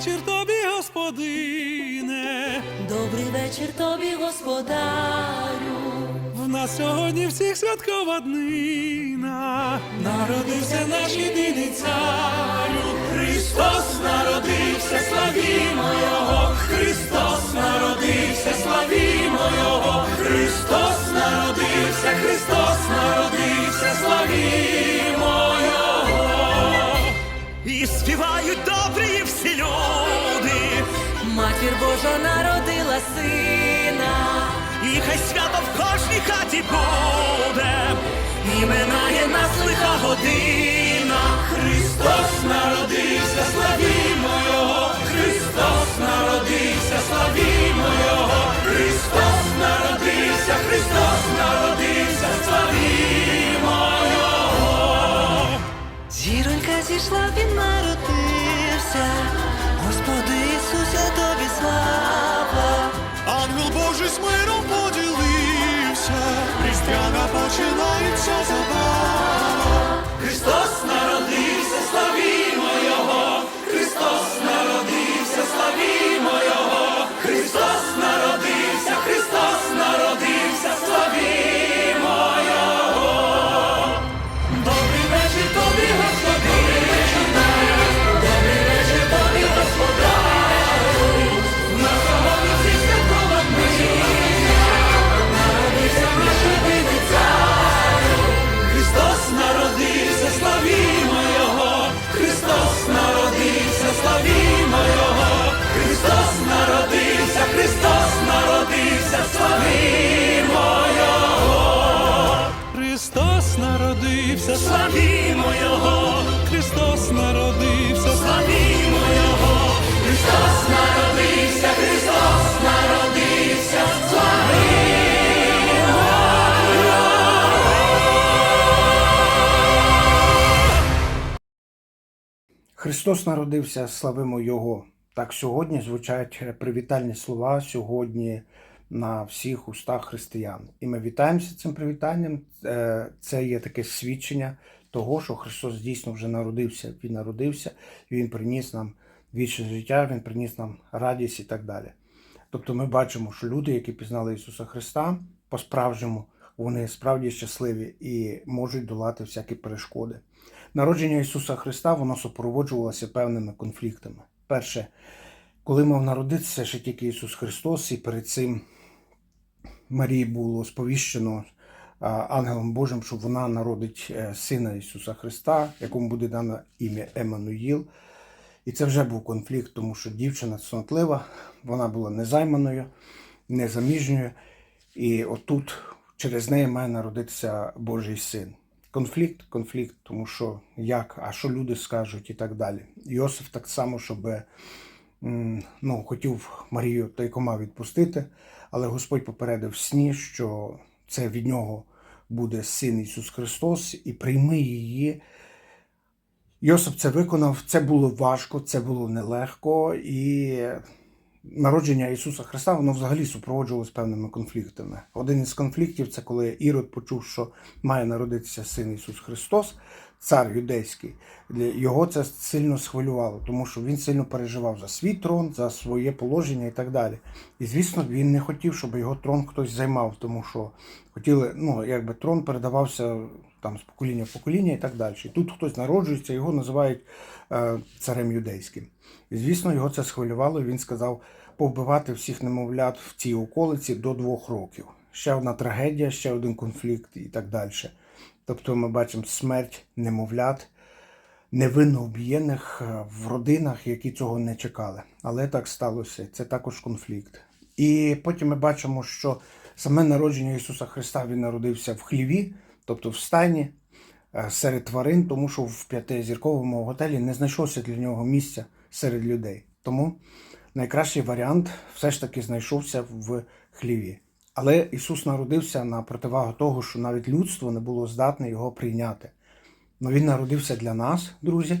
Вечір тобі, господине. Добрий вечір тобі, господарю. В нас сьогодні всіх святкова днина. Народився наш єдиний царю. Христос народився, славімо Його. Христос народився, славімо Його. Христос народився, Христос народився, славімо Його. І співають добрі всі люди, Матір Божа народила сина. і хай свято в кожній хаті буде, і минає нас лиха година. Христос народився, славімо Його, Христос народився, славімо Його, Христос народився, Христос народився, славімо Його. Зіронька зійшла, він народився. Господи Ісусе, тобі слава. Ангел Божий з миром поділився, Різдвяна починається забава. Христос народився, Христос народився, славимо Його. Так сьогодні звучать привітальні слова сьогодні на всіх устах християн. І ми вітаємося цим привітанням. Е, Це є таке свідчення того, що Христос дійсно вже народився. Він народився, Він приніс нам вічне життя, Він приніс нам радість і так далі. Тобто ми бачимо, що люди, які пізнали Ісуса Христа, по-справжньому вони справді щасливі і можуть долати всякі перешкоди. Народження Ісуса Христа воно супроводжувалося певними конфліктами. Перше, коли мав народитися ще тільки Ісус Христос, і перед цим Марії було сповіщено ангелом Божим, що вона народить е, сина Ісуса Христа, якому буде дано ім'я Еммануїл. І це вже був конфлікт, тому що дівчина цнотлива, вона була незайманою, незаміжньою, і отут через неї має народитися Божий син. Конфлікт, конфлікт, тому що як, а що люди скажуть і так далі. Йосиф так само, щоб ну, хотів Марію тайкома відпустити, але Господь попередив в сні, що це від нього буде син Ісус Христос, і прийми її. Йосип це виконав, це було важко, це було нелегко, і народження Ісуса Христа воно взагалі супроводжувалося певними конфліктами. Один із конфліктів це коли Ірод почув, що має народитися син Ісус Христос, цар юдейський. Його це сильно схвилювало, тому що він сильно переживав за свій трон, за своє положення і так далі. І звісно, він не хотів, щоб його трон хтось займав, тому що хотіли, ну якби трон передавався там з покоління в покоління і так далі. Тут хтось народжується, його називають е, царем юдейським. І звісно, його це схвилювало. Він сказав повбивати всіх немовлят в цій околиці до двох років. Ще одна трагедія, ще один конфлікт і так далі. Тобто ми бачимо смерть немовлят, невинно об'єднаних е, в родинах, які цього не чекали. Але так сталося. Це також конфлікт. І потім ми бачимо, що саме народження Ісуса Христа Він народився в хліві, тобто в стайні е, серед тварин, тому що в п'ятизірковому готелі не знайшлося для нього місця серед людей. Тому найкращий варіант все ж таки знайшовся в хліві. Але Ісус народився на противагу того, що навіть людство не було здатне його прийняти. Но Він народився для нас, друзі,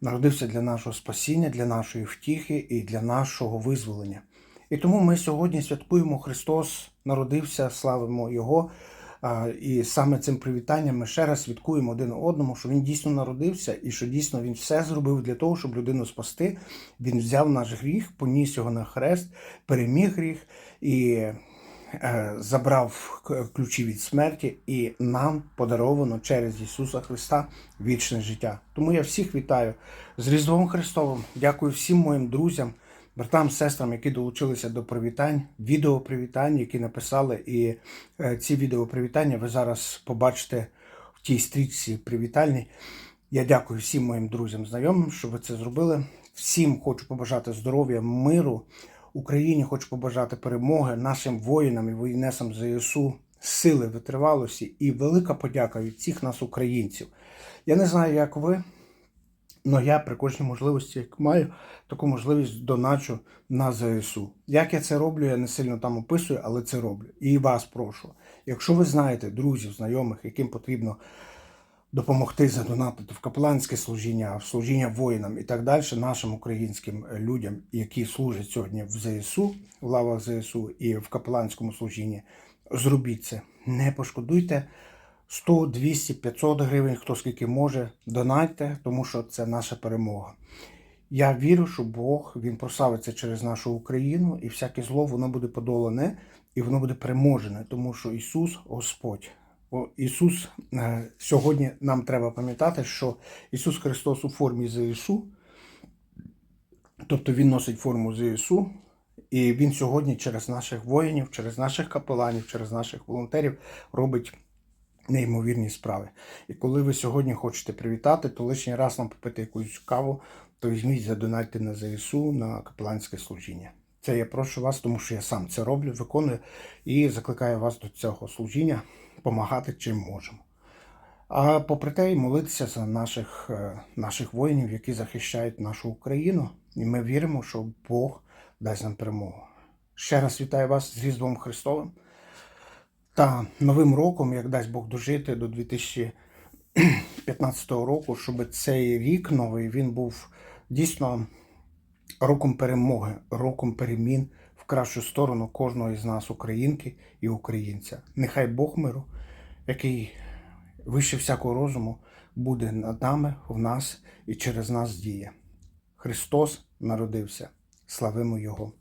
народився для нашого спасіння, для нашої втіхи і для нашого визволення. І тому ми сьогодні святкуємо Христос народився, славимо Його. І саме цим привітанням ми ще раз свідкуємо один одному, що він дійсно народився і що дійсно він все зробив для того, щоб людину спасти. Він взяв наш гріх, поніс його на хрест, переміг гріх і е, забрав ключі від смерті, і нам подаровано через Ісуса Христа вічне життя. Тому я всіх вітаю з Різдвом Христовим. Дякую всім моїм друзям, братам, сестрам, які долучилися до привітань, відеопривітань, які написали. І е, ці відеопривітання ви зараз побачите в тій стрічці привітальній. Я дякую всім моїм друзям, знайомим, що ви це зробили. Всім хочу побажати здоров'я, миру. Україні хочу побажати перемоги нашим воїнам і воїнесам ЗСУ, сили, витривалості і велика подяка від всіх нас, українців. Я не знаю, як ви, але я при кожній можливості, як маю, таку можливість доначу на ЗСУ. Як я це роблю, я не сильно там описую, але це роблю. І вас прошу. Якщо ви знаєте друзів, знайомих, яким потрібно допомогти задонатити в капеланське служіння, в служіння воїнам і так далі, нашим українським людям, які служать сьогодні в ЗСУ, в лавах ЗСУ і в капеланському служінні, зробіть це. Не пошкодуйте 100, 200, 500 гривень, хто скільки може, донайте, тому що це наша перемога. Я вірю, що Бог він прославиться через нашу Україну, і всяке зло воно буде подолане і воно буде переможене, тому що Ісус Господь. О, Ісус е, сьогодні нам треба пам'ятати, що Ісус Христос у формі ЗСУ, тобто Він носить форму ЗСУ, і Він сьогодні через наших воїнів, через наших капеланів, через наших волонтерів робить неймовірні справи. І коли ви сьогодні хочете привітати, то лишній раз нам попити якусь каву, то візьміть, задонайте на ЗСУ на капеланське служіння. Це я прошу вас, тому що я сам це роблю, виконую і закликаю вас до цього служіння допомагати чим можемо. А попри те, й молитися за наших, е, наших воїнів, які захищають нашу Україну. І ми віримо, що Бог дасть нам перемогу. Ще раз вітаю вас з Різдвом Христовим та Новим роком, як дасть Бог дожити до 2015 року, щоб цей рік новий він був дійсно роком перемоги, роком перемін в кращу сторону кожного із нас, українки і українця. Нехай Бог миру, який вище всякого розуму, буде над нами, в нас і через нас діє. Христос народився. Славимо Його!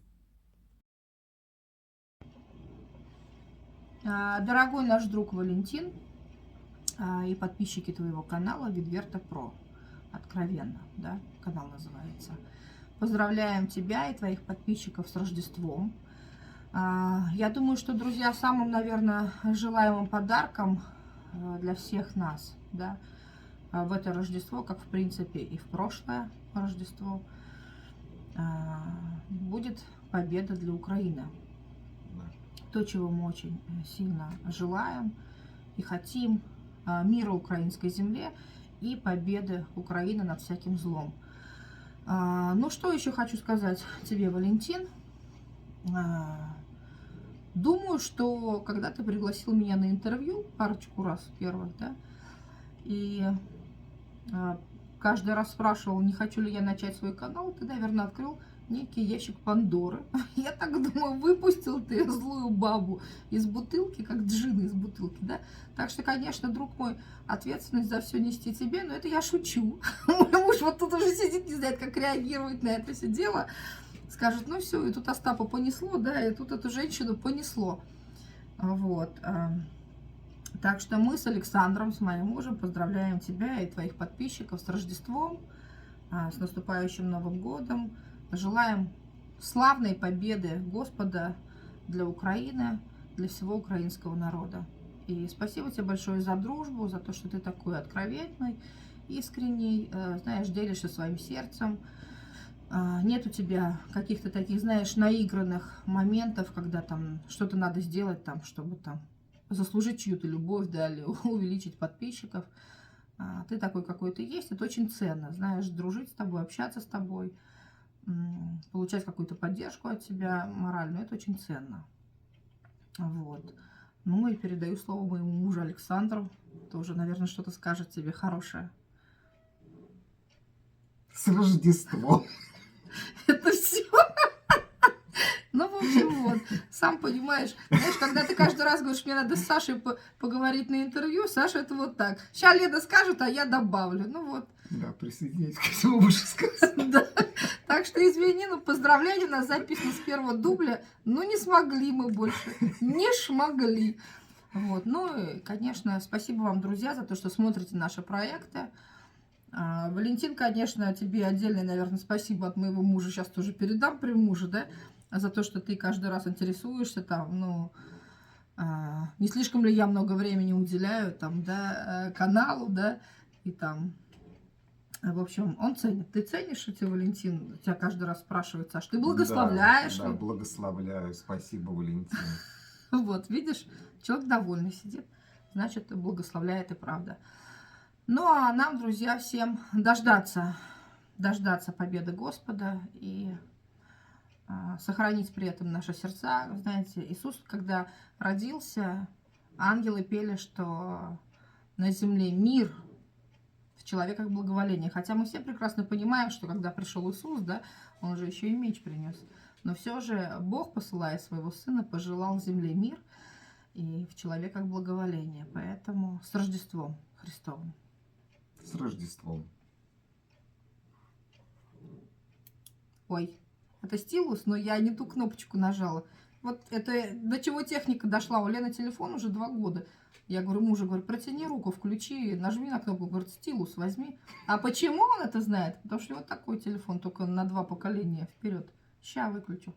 Дорогой наш друг Валентин а, и подписчики твоего канала Видверта Про, откровенно, да, канал называется. Поздравляем тебя и твоих подписчиков с Рождеством. А, Я думаю, что, друзья, самым, наверное, желаемым подарком а, для всех нас, да, а, в это Рождество, как в принципе и в прошлое Рождество, а, будет победа для Украины то, чего мы очень э, сильно желаем и хотим, а, мира украинской земле и победы Украины над всяким злом. А, Ну, что еще хочу сказать тебе, Валентин? А, Думаю, что когда ты пригласил меня на интервью парочку раз первых, да, и а, каждый раз спрашивал, не хочу ли я начать свой канал, ты, наверное, открыл некий ящик Пандоры. Я так думаю, выпустил ты злую бабу из бутылки, как джин из бутылки, да? Так что, конечно, друг мой, ответственность за все нести тебе, но это я шучу. Мой муж вот тут уже сидит, не знает, как реагировать на это все дело. Скажет, ну все, и тут Остапа понесло, да, и тут эту женщину понесло. Вот. а. Так что мы с Александром, с моим мужем, поздравляем тебя и твоих подписчиков с Рождеством, а, с наступающим Новым годом. Желаем славной победы Господа для Украины, для всего украинского народа. И спасибо тебе большое за дружбу, за то, что ты такой откровенный, искренний, э, знаешь, делишься своим сердцем. А, Нет у тебя каких-то таких, знаешь, наигранных моментов, когда там что-то надо сделать, там, чтобы там заслужить чью-то любовь, да, или увеличить подписчиков. А, Ты такой, какой ты есть, это очень ценно, знаешь, дружить с тобой, общаться с тобой, получать какую-то поддержку от тебя моральную, это очень ценно. Вот. Ну и передаю слово моему мужу Александру, тоже, наверное, что-то скажет тебе хорошее. С Рождеством. Это все. Ну, в общем, вот. сам понимаешь, знаешь, когда ты каждый раз говоришь, мне надо с Сашей по- поговорить на интервью, Саша это вот так. Сейчас Лена скажет, а я добавлю. Ну вот. Да, присоединяюсь к всему вышесказанному. Да. Так что извини, ну поздравляли нас записано с первого дубля. Ну не смогли мы больше. Не шмогли. Вот. Ну и, конечно, спасибо вам, друзья, за то, что смотрите наши проекты. А, Валентин, конечно, тебе отдельное, наверное, спасибо от моего мужа. Сейчас тоже передам при муже, да, за то, что ты каждый раз интересуешься там, ну, а, не слишком ли я много времени уделяю там, да, э, каналу, да, и там в общем, он ценит. Ты ценишь эти, Валентин? Тебя каждый раз спрашивают, Саш, ты благословляешь? Да, да, благословляю. Спасибо, Валентин. Вот, видишь, человек довольный сидит, значит, благословляет и правда. Ну, а нам, друзья, всем дождаться, дождаться победы Господа и а, сохранить при этом наши сердца. Знаете, Иисус, когда родился, ангелы пели, что на земле мир, в человеках благоволение. Хотя мы все прекрасно понимаем, что когда пришел Иисус, да, он же еще и меч принес. Но все же Бог, посылая своего Сына, пожелал земле мир и в человеках благоволение. Поэтому с Рождеством Христовым. С Рождеством. Ой, это стилус, но я не ту кнопочку нажала. Вот это до чего техника дошла. У Лены телефон уже два года. Я говорю, мужу, говорю, протяни руку, включи, нажми на кнопку, говорит, стилус возьми. А почему он это знает? Потому что него такой телефон, только на два поколения вперед. Ща выключу.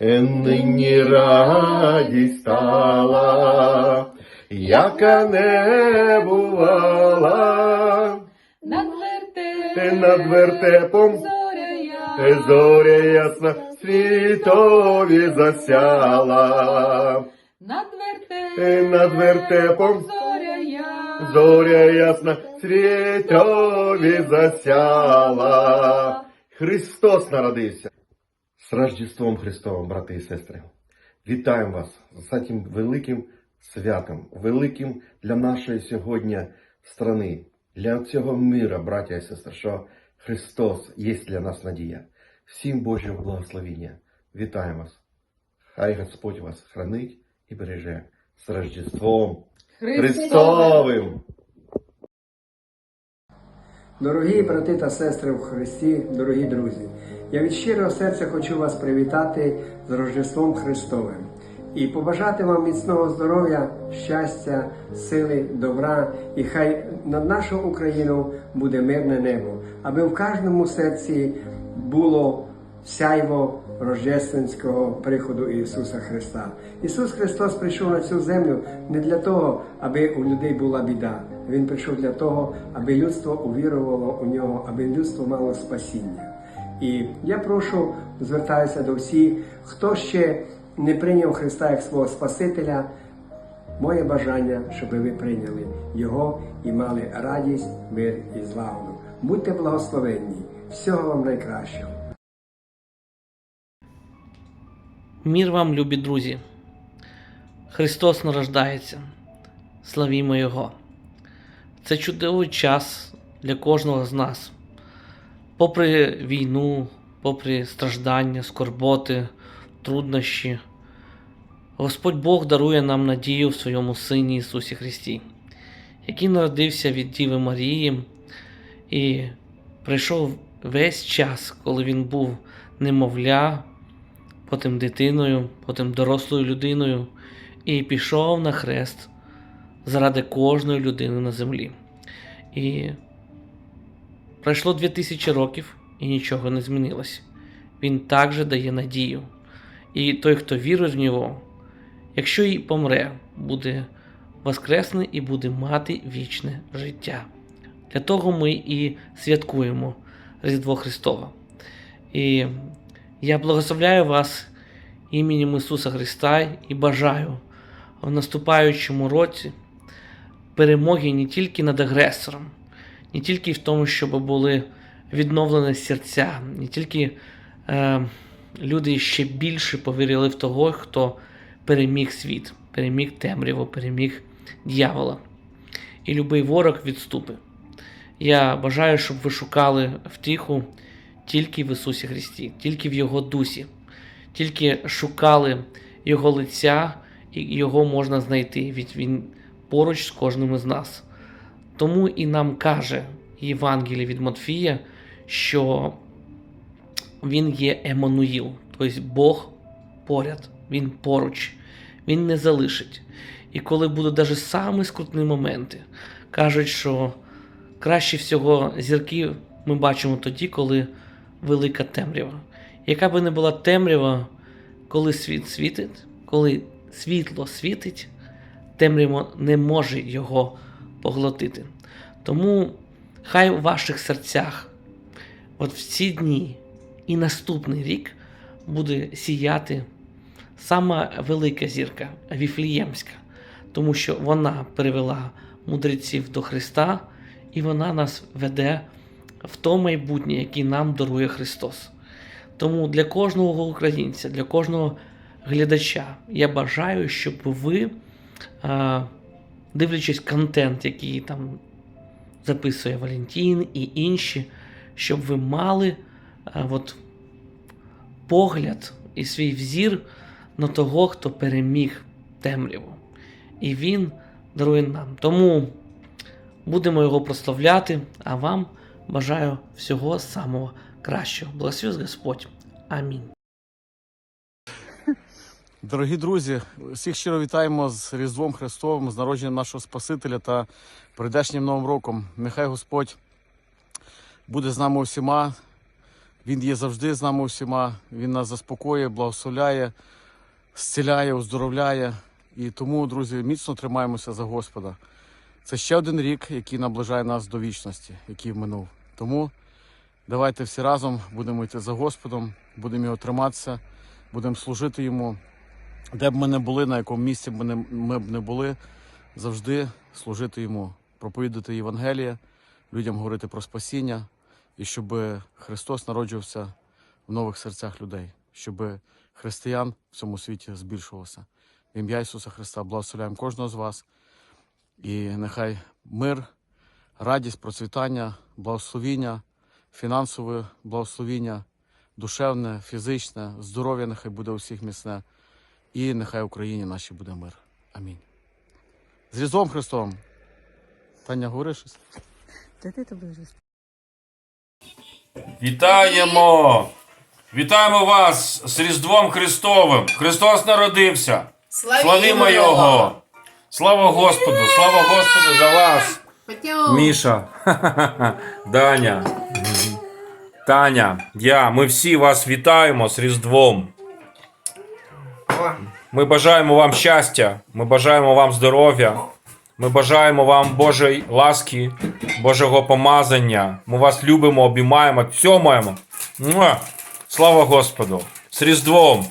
Нині радість стала, яка не бувала, Над ти над вертепом зоря ясна світові засяла, Над ти над вертепом зоря я, зоря ясна світові засяла. Христос народився. З Рождеством Христовим, брати і сестри. Вітаємо вас з цим великим святом, великим для нашої сьогодні страни, для цього мира, браття і сестри, що Христос є для нас надія. Всім Божого благословення. Вітаємо вас. Хай Господь вас хранить і береже з Рождеством Христовим! Дорогі брати та сестри в Христі, дорогі друзі, я від щирого серця хочу вас привітати з Рождеством Христовим і побажати вам міцного здоров'я, щастя, сили, добра, і хай над нашу Україну буде мирне небо, аби в кожному серці було сяйво рождественського приходу Ісуса Христа. Ісус Христос прийшов на цю землю не для того, аби у людей була біда. Він прийшов для того, аби людство увірувало у нього, аби людство мало спасіння. І я прошу, звертаюся до всіх, хто ще не прийняв Христа як свого Спасителя. Моє бажання, щоб ви прийняли Його і мали радість, мир і злагоду. Будьте благословенні, всього вам найкращого. Мір вам, любі друзі. Христос нарождається. Славімо Його. Це чудовий час для кожного з нас. Попри війну, попри страждання, скорботи, труднощі, Господь Бог дарує нам надію в своєму Сині Ісусі Христі, який народився від Діви Марії і прийшов весь час, коли Він був немовля потім дитиною, потім дорослою людиною, і пішов на хрест заради кожної людини на землі. І пройшло 2000 років і нічого не змінилось. Він також дає надію. І той, хто вірить в нього, якщо і помре, буде воскресне і буде мати вічне життя. Для того ми і святкуємо Різдво Христове. І я благословляю вас іменем Ісуса Христа і бажаю в наступаючому році перемоги не тільки над агресором, не тільки в тому, щоб були відновлені серця, не тільки е, люди ще більше повірили в того, хто переміг світ, переміг темряву, переміг дьявола. І любий ворог відступить. Я бажаю, щоб ви шукали втіху тільки в Ісусі Христі, тільки в Його дусі, тільки шукали його лиця, і його можна знайти. Від він поруч з кожним із нас. Тому і нам каже Євангеліє від Матфія, що він є Еммануїл, тобто Бог поряд, він поруч, він не залишить. І коли будуть навіть самі скрутні моменти, кажуть, що краще всього зірки ми бачимо тоді, коли велика темрява. Яка би не була темрява, коли світ світить, коли світло світить, темрява не може його поглотити. Тому хай у ваших серцях, от в ці дні і наступний рік буде сіяти сама велика зірка Віфліємська, тому що вона привела мудреців до Христа, і вона нас веде в то майбутнє, яке нам дарує Христос. Тому для кожного українця, для кожного глядача я бажаю, щоб ви, дивлячись контент, який там записує Валентин і інші, щоб ви мали от, погляд і свій взір на того, хто переміг темряву. І він дарує нам. Тому будемо його прославляти, а вам бажаю всього самого кращого. Благословив Господь. Амінь. Дорогі друзі, всіх щиро вітаємо з Різдвом Христовим, з народженням нашого Спасителя та прийдешнім Новим роком. Нехай Господь буде з нами усіма. Він є завжди з нами усіма. Він нас заспокоює, благословляє, зціляє, оздоровляє. І тому, друзі, міцно тримаємося за Господа. Це ще один рік, який наближає нас до вічності, який минув. Тому давайте всі разом будемо йти за Господом, будемо його триматися, будемо служити йому. Де б ми не були, на якому місці б не, ми б не були, завжди служити йому, проповідати Євангеліє, людям говорити про спасіння, і щоб Христос народжувався в нових серцях людей, щоб християн в цьому світі збільшувалося. В ім'я Ісуса Христа благословляємо кожного з вас. І нехай мир, радість, процвітання, благословіння, фінансове благословіння, душевне, фізичне, здоров'я нехай буде у всіх міцне. І нехай Україні нашій буде мир. Амінь. З Різдвом Христом. Таня, говориш щось? Вітаємо! Вітаємо вас з Різдвом Христовим! Христос народився! Славімо Його! Слава Господу! Слава Господу за вас! Міша, Даня, Таня, я, ми всі вас вітаємо з Різдвом. Ми бажаємо вам щастя, ми бажаємо вам здоров'я, ми бажаємо вам Божої ласки, Божого помазання. Ми вас любимо, обіймаємо, цьомаємо. Слава Господу! З Різдвом!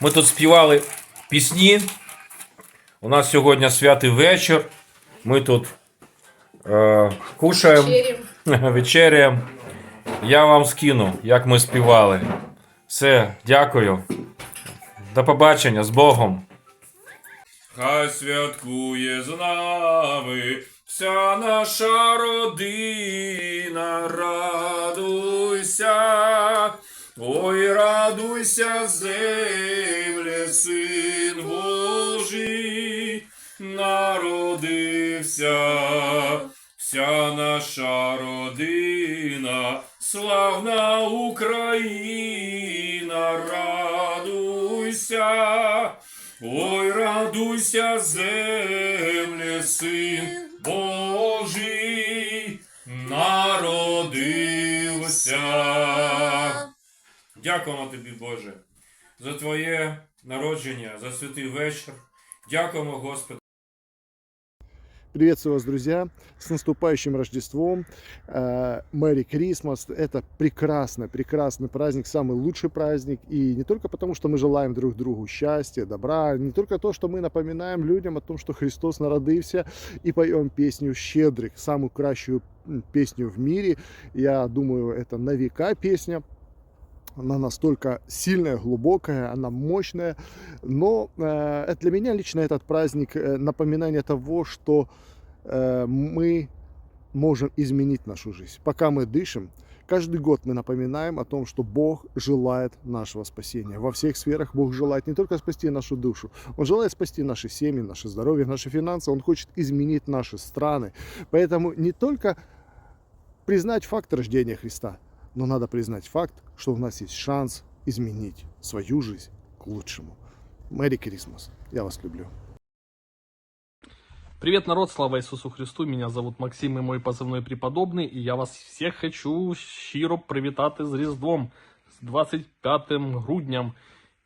Ми тут співали пісні. У нас сьогодні святий вечір. Ми тут е, кушаємо, вечеряємо. Я вам скину, як ми співали. Все, дякую. До побачення з Богом. Хай святкує з нами вся наша родина, радуйся, ой, радуйся, земле, син Божий, народився, вся наша родина, славна Україна, радуйся. Ой, радуйся, земле, син Божий, народився. Дякуємо тобі, Боже, за твоє народження, за святий вечір. Дякуємо, Господи. Приветствую вас, друзья, с наступающим Рождеством. Мэри Крисмас. Это прекрасный, прекрасный праздник, самый лучший праздник. И не только потому, что мы желаем друг другу счастья, добра, не только то, что мы напоминаем людям о том, что Христос народился, и поем песню «Щедрых», самую кращую песню в мире. Я думаю, это на века песня. Она настолько сильная, глубокая, она мощная. Но э, для меня лично этот праздник э, напоминание того, что э, мы можем изменить нашу жизнь. Пока мы дышим, Каждый год мы напоминаем о том, что Бог желает нашего спасения. Во всех сферах Бог желает не только спасти нашу душу, Он желает спасти наши семьи, наше здоровье, наши финансы. Он хочет изменить наши страны. Поэтому не только признать факт рождения Христа, но надо признать факт, что у нас есть шанс изменить свою жизнь к лучшему. Мэри Крисмас. Я вас люблю. Привет, народ, слава Иисусу Христу. Меня зовут Максим и мой позывной преподобный. І я вас всіх хочу щиро привітати з Різдвом, з 25 грудням.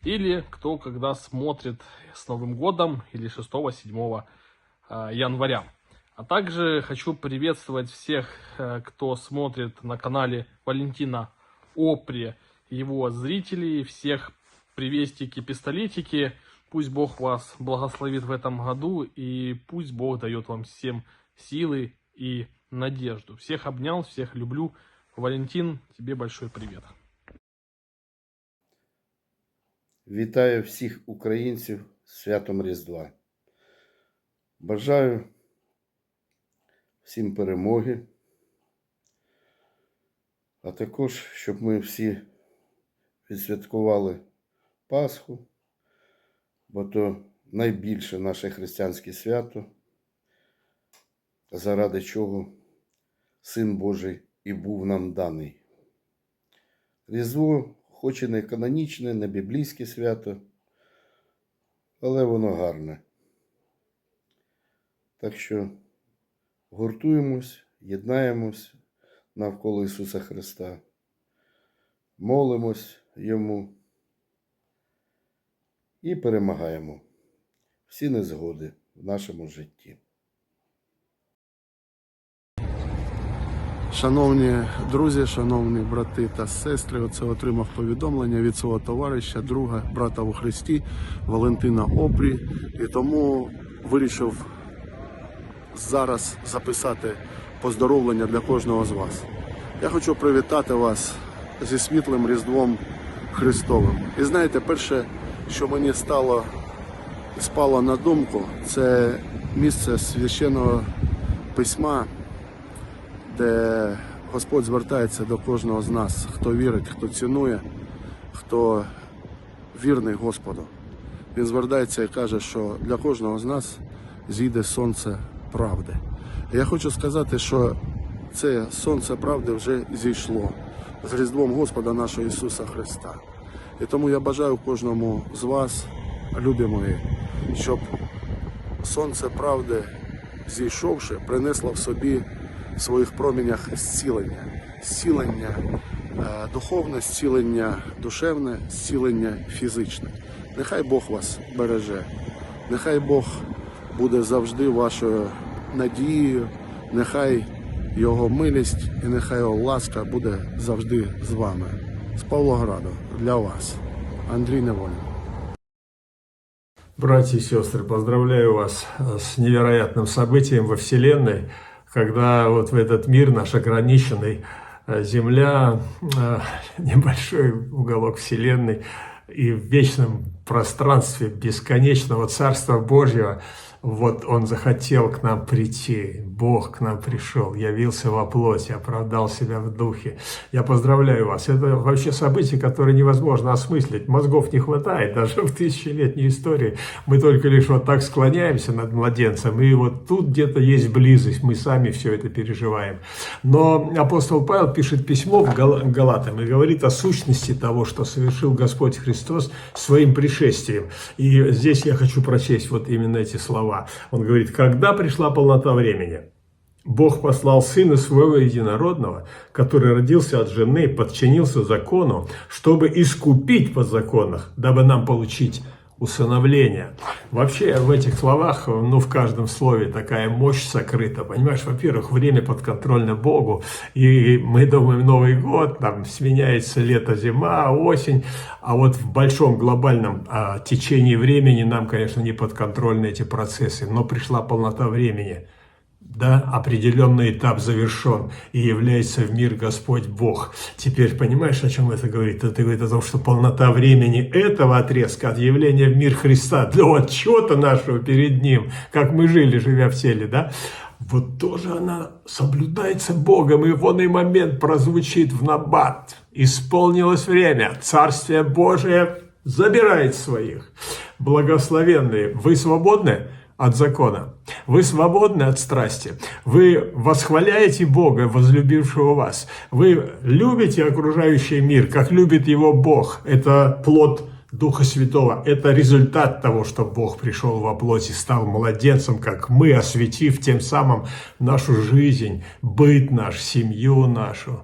Или кто когда смотрит с Новым годом, или 6-7 января. А также хочу приветствовать всех, э, кто смотрит на канале Валентина Опри, его зрителей, всех приветики, пистолетики. Пусть Бог вас благословит в этом году, и пусть Бог дает вам всем силы и надежду. Всех обнял, всех люблю. Валентин, тебе большой привет. Вітаю всіх українців з святом Різдва. Бажаю всім перемоги, а також, щоб ми всі відсвяткували Пасху, бо то найбільше наше християнське свято, заради чого Син Божий і був нам даний. Різдво хоч і не канонічне, не біблійське свято, але воно гарне. Так що гуртуємось, єднаємось навколо Ісуса Христа, молимось Йому і перемагаємо всі незгоди в нашому житті. Шановні друзі, шановні брати та сестри, оце отримав повідомлення від свого товариша, друга, брата у Христі Валентина Опрі. І тому вирішив зараз записати поздоровлення для кожного з вас. Я хочу привітати вас зі світлим Різдвом Христовим. І знаєте, перше, що мені стало спало на думку, це місце священного письма де Господь звертається до кожного з нас, хто вірить, хто цінує, хто вірний Господу. Він звертається і каже, що для кожного з нас зійде сонце правди. Я хочу сказати, що це сонце правди вже зійшло з Різдвом Господа нашого Ісуса Христа. І тому я бажаю кожному з вас, любі мої, щоб сонце правди, зійшовши, принесло в собі в своїх промінях зцілення, зцілення е, духовне, зцілення душевне, зцілення фізичне. Нехай Бог вас береже, нехай Бог буде завжди вашою надією, нехай Його милість і нехай Його ласка буде завжди з вами. З Павлограду для вас, Андрій Невольний. Братья и сестры, поздравляю вас э, с невероятным событием во Вселенной, когда вот в этот мир наш ограниченный, э, Земля, э, небольшой уголок Вселенной, и в вечном пространстве бесконечного Царства Божьего, вот Он захотел к нам прийти, Бог к нам пришел, явился во плоти, оправдал себя в духе. Я поздравляю вас. Это вообще событие, которое невозможно осмыслить. Мозгов не хватает даже в тысячелетней истории. Мы только лишь вот так склоняемся над младенцем, и вот тут где-то есть близость, мы сами все это переживаем. Но апостол Павел пишет письмо в Гал- Галатам и говорит о сущности того, что совершил Господь Христос своим пришествием. И здесь я хочу прочесть вот именно эти слова. Он говорит, когда пришла полнота времени, Бог послал Сына Своего Единородного, который родился от жены, подчинился закону, чтобы искупить подзаконных, дабы нам получить усыновление. Вообще в этих словах, ну в каждом слове такая мощь сокрыта. Понимаешь, во-первых, время подконтрольно Богу, и мы думаем Новый год, там сменяется лето, зима, осень, а вот в большом глобальном а, течении времени нам, конечно, не подконтрольны эти процессы, но пришла полнота времени да, определенный этап завершен, и является в мир Господь Бог. Теперь понимаешь, о чем это говорит? Это говорит о том, что полнота времени этого отрезка от явления в мир Христа, для отчета нашего перед Ним, как мы жили, живя в теле, да, вот тоже она соблюдается Богом, и в он момент прозвучит в набат. Исполнилось время, Царствие Божие забирает своих. Благословенные, вы свободны от закона, вы свободны от страсти, вы восхваляете Бога, возлюбившего вас, вы любите окружающий мир, как любит его Бог. Это плод Духа Святого. Это результат того, что Бог пришел во плоти, стал младенцем, как мы, осветив тем самым нашу жизнь, быт наш, семью нашу.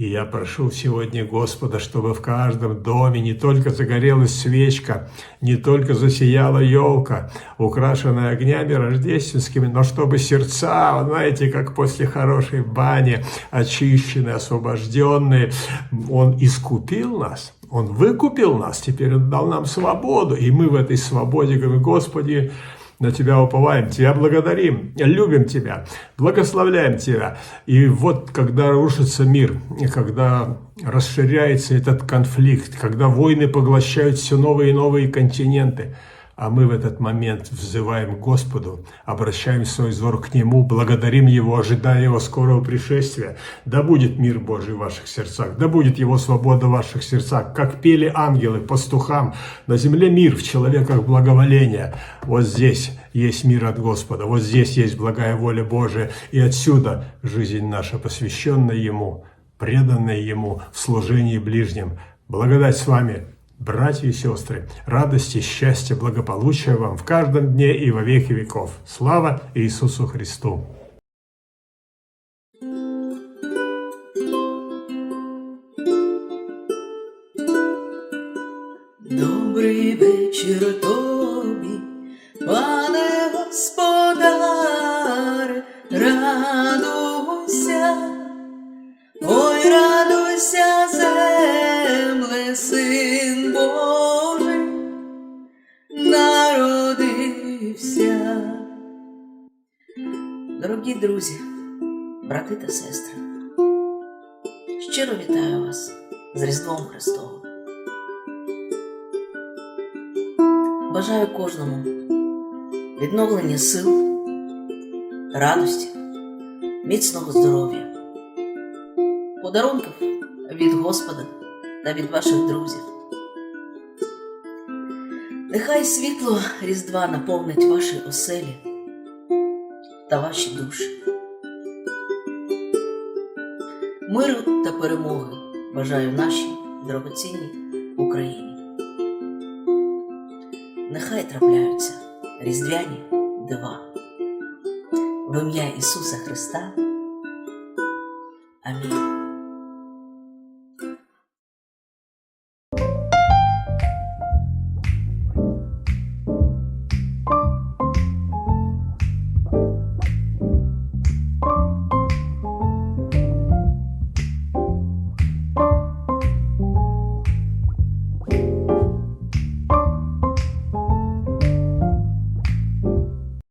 И я прошу сегодня Господа, чтобы в каждом доме не только загорелась свечка, не только засияла елка, украшенная огнями рождественскими, но чтобы сердца, знаете, как после хорошей бани, очищенные, освобожденные, Он искупил нас, Он выкупил нас, теперь Он дал нам свободу, и мы в этой свободе говорим, Господи, на Тебя уповаем, Тебя благодарим, любим Тебя, благословляем Тебя. И вот когда рушится мир, и когда расширяется этот конфликт, когда войны поглощают все новые и новые континенты, а мы в этот момент взываем к Господу, обращаем свой взор к Нему, благодарим Его, ожидая Его скорого пришествия. Да будет мир Божий в ваших сердцах, да будет Его свобода в ваших сердцах, как пели ангелы пастухам. На земле мир, в человеках благоволение. Вот здесь есть мир от Господа, вот здесь есть благая воля Божия, и отсюда жизнь наша, посвященная Ему, преданная Ему в служении ближним. Благодать с вами, братья и сестры, радости, счастья, благополучия вам в каждом дне и во веки веков. Слава Иисусу Христу! Брати та сестри, щиро вітаю вас з Різдвом Христовим. Бажаю кожному відновлення сил, радості, міцного здоров'я, подарунків від Господа та від ваших друзів. Нехай світло Різдва наповнить ваші оселі та ваші душі. Миру та перемоги бажаю нашій дорогоцінній Україні. Нехай трапляються різдвяні дива. В ім'я Ісуса Христа. Амінь.